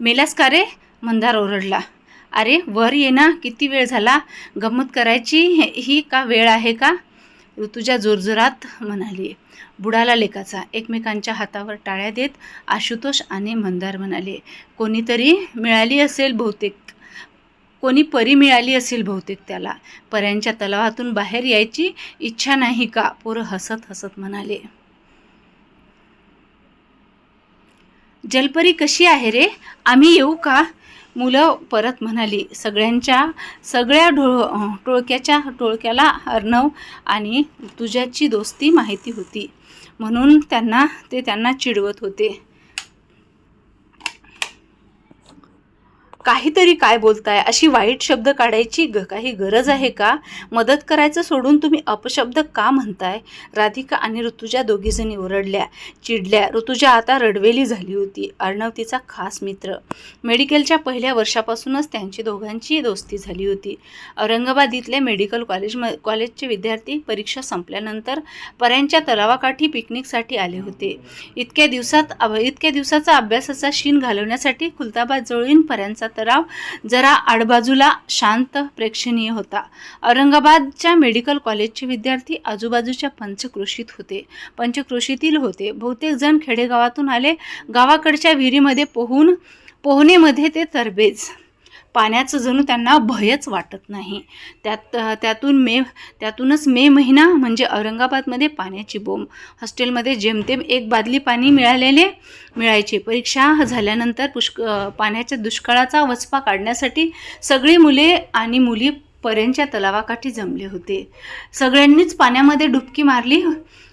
MELAS का रे? मंदार ओरडला. अरे वर ये ना किती वेळ झाला? गंमत करायची हे- ही का वेळ आहे का? ऋतुजा जोरजोरात म्हणाली. बुडाला लेकाचा. एकमेकांच्या हातावर टाळ्या देत आशुतोष आणि मंदार म्हणाले कोणीतरी मिळाली असेल बहुतेक. कोणी परी मिळाली असेल बहुतेक त्याला. पर्यांच्या तलावातून बाहेर यायची इच्छा नाही का? पोरं हसत हसत म्हणाले. जलपरी कशी आहे रे? आम्ही येऊ का? मुलं परत म्हणाली सगळ्यांच्या सगळ्या ढोळ टोळक्याच्या टोळक्याला अर्णव आणि तुझ्याची दोस्ती माहिती होती. म्हणून त्यांना ते त्यांना चिडवत होते. काहीतरी काय बोलताय? अशी वाईट शब्द काढायची ग काही गरज आहे का? मदत करायचं सोडून तुम्ही अपशब्द का म्हणताय? राधिका आणि ऋतुजा दोघीजणी ओरडल्या चिडल्या. ऋतुजा आता रडवेली झाली होती अर्णव तिचा खास मित्र. मेडिकलच्या पहिल्या वर्षापासूनच त्यांची दोघांची दोस्ती झाली होती. औरंगाबाद इथले मेडिकल कॉलेज म कॉलेजचे विद्यार्थी परीक्षा संपल्यानंतर पर्यांच्या तलावाकाठी पिकनिकसाठी आले होते. इतक्या दिवसात इतक्या दिवसाचा अभ्यासाचा शीन घालवण्यासाठी खुलताबाद जवळील पर्यांचा तलाव जरा आडबाजूला शांत प्रेक्षणीय होता. औरंगाबादच्या मेडिकल कॉलेजचे विद्यार्थी आजूबाजूच्या पंचकृषीत होते. पंचकृषीतील होते. बहुतेक जण खेडेगावातून आले. गावाकडच्या विहिरीमध्ये पोहून पोहणेमध्ये ते तरबेज. पाण्याचं जणू त्यांना भयच वाटत नाही. त्यात त्यातून मे त्यातूनच मे महिना म्हणजे औरंगाबादमध्ये पाण्याची बोंब हॉस्टेलमध्ये जेमतेम एक बादली पाणी मिळालेले मिळायचे. परीक्षा झाल्यानंतर पुष्क पाण्याच्या दुष्काळाचा वचपा काढण्यासाठी सगळी मुले आणि मुली पर्यंतच्या तलावाकाठी जमले होते. सगळ्यांनीच पाण्यामध्ये डुबकी मारली.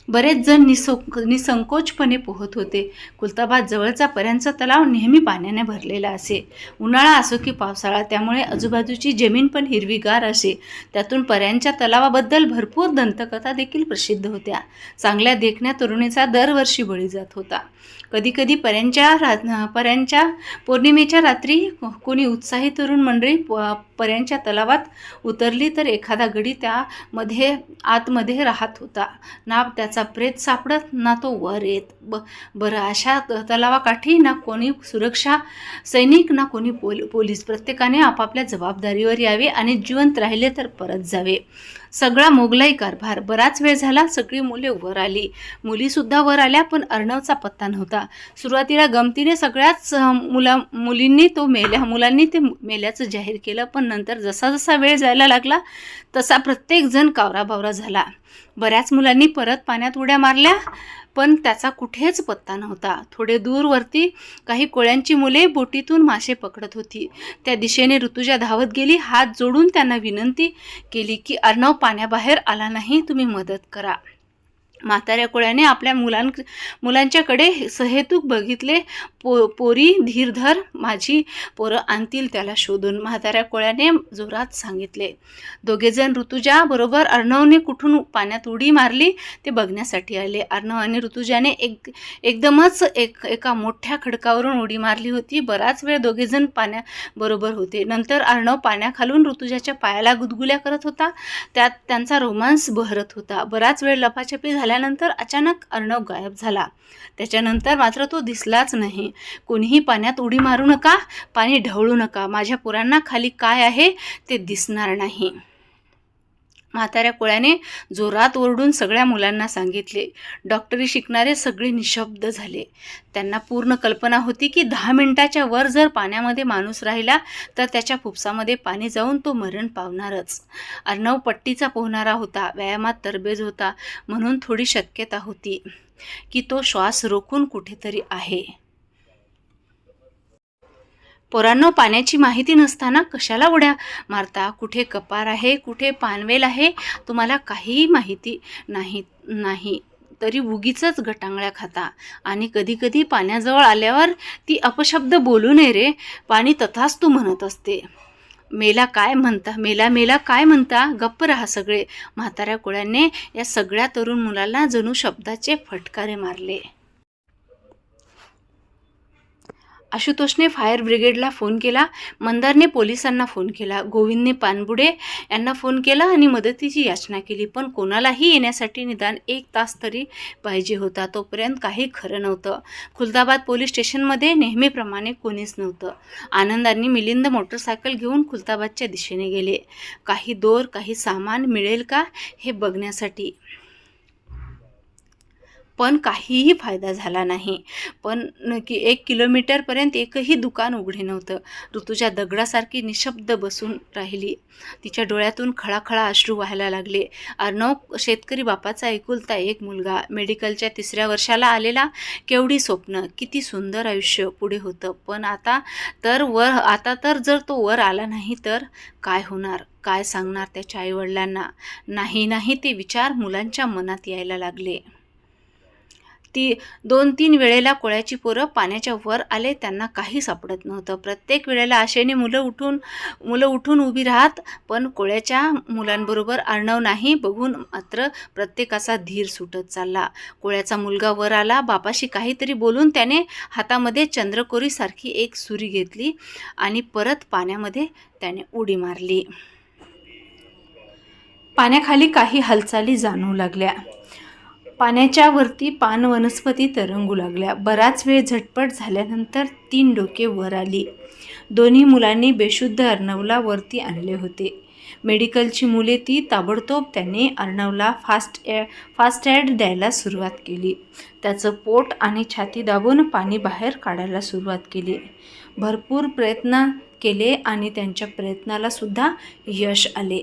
बरेच जण निसो निसंकोचपणे पोहत होते. कुलताबाद जवळचा पर्यांचा तलाव नेहमी पाण्याने भरलेला असे. उन्हाळा असो की पावसाळा त्यामुळे आजूबाजूची जमीन पण हिरवीगार असे. त्यातून पर्यांच्या तलावाबद्दल भरपूर दंतकथा देखील प्रसिद्ध होत्या. चांगल्या देखण्या तरुणीचा दरवर्षी बळी जात होता. कधीकधी पर्यांच्या रा पर्यांच्या पौर्णिमेच्या रात्री कोणी उत्साही तरुण मंडळी प- पर्यांच्या तलावात उतरली तर एखादा गडी त्यामध्ये आतमध्ये राहत होता. ना त्याचा प्रेत सापडत ना तो वर येत. ब बरं अशा तलावाकाठी ना कोणी सुरक्षा सैनिक ना कोणी पोल पोलीस प्रत्येकाने आपापल्या जबाबदारीवर यावे आणि जिवंत राहिले तर परत जावे. सगळा मोगलाई कारभार बराच वेळ झाला सगळी मुले वर आली. मुलीसुद्धा वर आल्या पण अर्णवचा पत्ता नव्हता. सुरुवातीला गमतीने सगळ्याच मुला मुलींनी तो मेल्या मुलांनी ते मेल्याचं जाहीर केलं पण नंतर जसा जसा वेळ जायला लागला तसा प्रत्येकजण कावराबावरा झाला. बऱ्याच मुलांनी परत पाण्यात उड्या मारल्या पण त्याचा कुठेच पत्ता नव्हता. थोडे दूरवरती काही कोळ्यांची मुले बोटीतून मासे पकडत होती. त्या दिशेने ऋतुजा धावत गेली. हात जोडून त्यांना विनंती केली की अर्णव पाण्याबाहेर आला नाही तुम्ही मदत करा. म्हाताऱ्या कोळ्याने आपल्या मुलां मुलांच्याकडे सहेतूक बघितले. पो पोरी धीरधर माझी पोरं आणतील त्याला शोधून. म्हाताऱ्या कोळ्याने जोरात सांगितले. दोघेजण ऋतुजा बरोबर अर्णवने कुठून पाण्यात उडी मारली ते बघण्यासाठी आले. अर्णव आणि ऋतुजाने एक एकदमच एक एका मोठ्या खडकावरून उडी मारली होती. बराच वेळ दोघेजण पाण्याबरोबर होते. नंतर अर्णव पाण्याखालून ऋतुजाच्या पायाला गुदगुल्या करत होता. त्यात त्यांचा रोमांस बहरत होता. बराच वेळ लपाछपी झाल्यानंतर अचानक अर्णव गायब झाला. त्याच्यानंतर मात्र तो दिसलाच नाही. कोणीही पाण्यात उडी मारू नका पाणी ढवळू नका. माझ्या पोरांना खाली काय आहे ते दिसणार नाही. म्हाताऱ्या कोळ्याने जोरात ओरडून सगळ्या मुलांना सांगितले. डॉक्टरी शिकणारे सगळे निशब्द झाले. त्यांना पूर्ण कल्पना होती की दहा मिनिटाच्या वर जर पाण्यामध्ये माणूस राहिला तर त्याच्या फुफ्सामध्ये पाणी जाऊन तो मरण पावणारच. अर्णव पट्टीचा पोहणारा होता व्यायामात तरबेज होता म्हणून थोडी शक्यता होती की तो श्वास रोखून कुठेतरी आहे. पोरांनो पाण्याची माहिती नसताना कशाला उड्या मारता? कुठे कपार आहे? कुठे पानवेल आहे? तुम्हाला काहीही माहिती नाही नाही. तरी उगीचच गटांगळ्या खाता. आणि कधीकधी पाण्याजवळ आल्यावर ती अपशब्द बोलू नये रे. पाणी तथाच तू म्हणत असते. मेला काय म्हणता? मेला मेला काय म्हणता? गप्प राहा सगळे. म्हाताऱ्या कोळ्याने या सगळ्या तरुण मुलांना जणू शब्दाचे फटकारे मारले. आशुतोषने फायर ब्रिगेडला फोन केला. मंदारने पोलिसांना फोन केला. गोविंदने पानबुडे यांना फोन केला आणि मदतीची याचना केली. पण कोणालाही येण्यासाठी निदान एक तास तरी पाहिजे होता. तोपर्यंत काही खरं नव्हतं. खुलदाबाद पोलीस स्टेशनमध्ये नेहमीप्रमाणे कोणीच नव्हतं. आनंदांनी मिलिंद मोटरसायकल घेऊन खुलताबादच्या दिशेने गेले. काही दोर काही सामान मिळेल का हे बघण्यासाठी? पण काहीही फायदा झाला नाही. पण की एक किलोमीटरपर्यंत एकही दुकान उघडे नव्हतं. ऋतूच्या दगडासारखी निशब्द बसून राहिली. तिच्या डोळ्यातून खळाखळा अश्रू व्हायला लागले. अर्णव शेतकरी बापाचा एकुलता एक मुलगा. मेडिकलच्या तिसऱ्या वर्षाला आलेला केवढी स्वप्न किती सुंदर आयुष्य पुढे होतं. पण आता तर वर आता तर जर तो वर आला नाही तर काय होणार? काय सांगणार त्याच्या आईवडिलांना? नाही नाही ते विचार मुलांच्या मनात यायला लागले. ती दोन तीन वेळेला कोळ्याची पोरं पाण्याच्या वर आले त्यांना काही सापडत नव्हतं. प्रत्येक वेळेला आशेने मुलं उठून मुलं उठून उभी राहत पण कोळ्याच्या मुलांबरोबर अर्णव नाही बघून मात्र प्रत्येकाचा धीर सुटत चालला. कोळ्याचा मुलगा वर आला बापाशी काहीतरी बोलून त्याने हातामध्ये चंद्रकोरीसारखी एक सुरी घेतली आणि परत पाण्यामध्ये त्याने उडी मारली. पाण्याखाली काही हालचाली जाणवू लागल्या. पाण्याच्या वरती पान वनस्पती तरंगू लागल्या. बराच वेळ झटपट झाल्यानंतर तीन डोके वर आली. दोन्ही मुलांनी बेशुद्ध अर्णवला वरती आणले होते. मेडिकलची मुले ती ताबडतोब त्यांनी अर्णवला फास्ट ॲ फास्ट ॲड द्यायला सुरुवात केली. त्याचं पोट आणि छाती दाबून पाणी बाहेर काढायला सुरुवात केली. भरपूर प्रयत्न केले आणि त्यांच्या प्रयत्नालासुद्धा यश आले.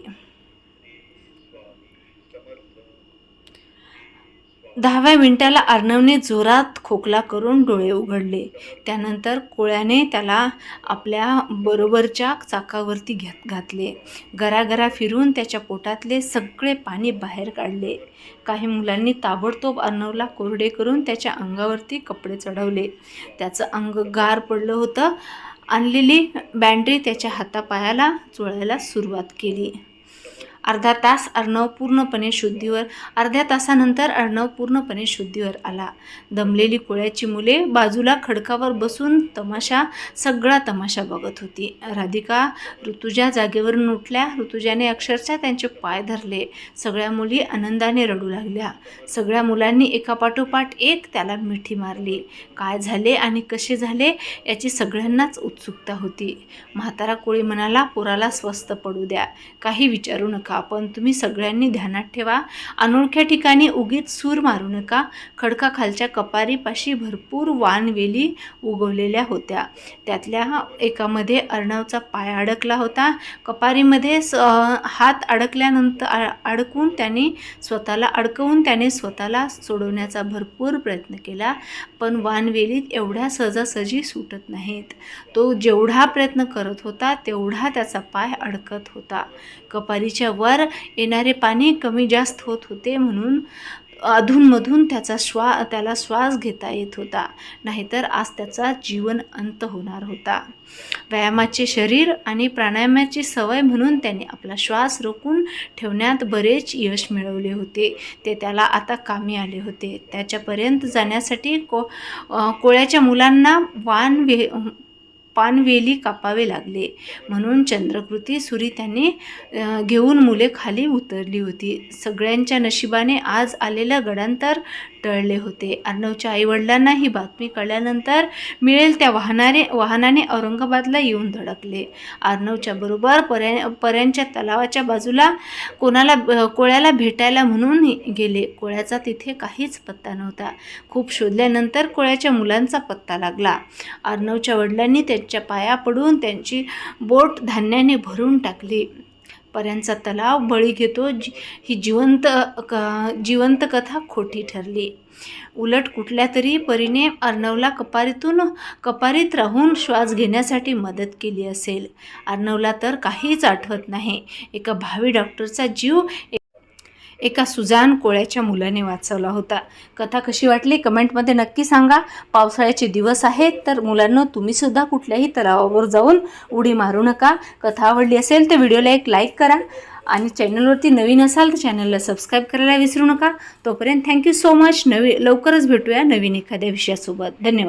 दहाव्या मिनिटाला अर्णवने जोरात खोकला करून डोळे उघडले. त्यानंतर कोळ्याने त्याला आपल्या बरोबरच्या चाकावरती घेत घातले. गरागरा फिरून त्याच्या पोटातले सगळे पाणी बाहेर काढले. काही मुलांनी ताबडतोब अर्णवला कोरडे करून त्याच्या अंगावरती कपडे चढवले. त्याचं अंग गार पडलं होतं. आणलेली बँड्री त्याच्या हातापायाला चोळायला सुरुवात केली. अर्धा तास अर्णव पूर्णपणे शुद्धीवर अर्ध्या तासानंतर अर्णव पूर्णपणे शुद्धीवर आला. दमलेली कोळ्याची मुले बाजूला खडकावर बसून तमाशा सगळा तमाशा बघत होती. राधिका ऋतुजा जागेवरून उठल्या. ऋतुजाने अक्षरशः त्यांचे पाय धरले. सगळ्या मुली आनंदाने रडू लागल्या. सगळ्या मुलांनी एकापाठोपाठ एक त्याला मिठी मारली. काय झाले आणि कसे झाले याची सगळ्यांनाच उत्सुकता होती. म्हातारा कोळी म्हणाला पोराला स्वस्त पडू द्या. काही विचारू नका. पण तुम्ही सगळ्यांनी ध्यानात ठेवा. अनोळख्या ठिकाणी उगीच सूर मारू नका. खडकाखालच्या कपारीपाशी भरपूर वानवेली उगवलेल्या होत्या. त्यातल्या एकामध्ये अर्णवचा पाय अडकला होता. कपारीमध्ये स हात अडकल्यानंतर आ- अडकून त्याने स्वतःला अडकवून त्याने स्वतःला सोडवण्याचा भरपूर प्रयत्न केला पण वानवेलीत एवढ्या सहजासहजी सुटत नाहीत. तो जेवढा प्रयत्न करत होता तेवढा त्याचा पाय अडकत होता. कपारीच्या वर येणारे पाणी कमी जास्त होत होते म्हणून अधूनमधून त्याचा श्वा त्याला श्वास घेता येत होता. नाहीतर आज त्याचा जीवन अंत होणार होता. व्यायामाचे शरीर आणि प्राणायामाची सवय म्हणून त्याने आपला श्वास रोखून ठेवण्यात बरेच यश मिळवले होते. ते त्याला आता कामी आले होते. त्याच्यापर्यंत जाण्यासाठी को कोळ्याच्या मुलांना वान वे पानवेली कापावे लागले. म्हणून चंद्रकृती सुरी त्यांनी घेऊन मुले खाली उतरली होती. सगळ्यांच्या नशिबाने आज आलेलं गडांतर टळले होते. अर्णवच्या आईवडिलांना ही बातमी कळल्यानंतर मिळेल त्या वाहनाने वाहनाने औरंगाबादला येऊन धडकले. अर्णवच्या बरोबर पर्या पर्यांच्या तलावाच्या बाजूला कोणाला कोळ्याला भेटायला म्हणून गेले. कोळ्याचा तिथे काहीच पत्ता नव्हता. खूप शोधल्यानंतर कोळ्याच्या मुलांचा पत्ता लागला. अर्णवच्या वडिलांनी त्यांच्या पाया पडून त्यांची बोट धान्याने भरून टाकली. पर्यांचा तलाव बळी घेतो. जी ही जिवंत क जिवंत कथा खोटी ठरली. उलट कुठल्या तरी परीने अर्णवला कपारीतून कपारीत राहून श्वास घेण्यासाठी मदत केली असेल. अर्णवला तर काहीच आठवत नाही. एका भावी डॉक्टरचा जीव एका सुजान कोळ्याच्या मुलाने वाचवला होता. कथा कशी वाटली? कमेंटमध्ये नक्की सांगा. पावसाळ्याचे दिवस आहेत तर मुलांना तुम्हीसुद्धा कुठल्याही तलावावर जाऊन उडी मारू नका. कथा आवडली असेल तर व्हिडिओला एक लाईक करा आणि चॅनलवरती नवीन असाल तर चॅनलला सबस्क्राईब करायला विसरू नका. तोपर्यंत थँक्यू सो मच. नवी लवकरच भेटूया नवीन एखाद्या विषयासोबत. धन्यवाद.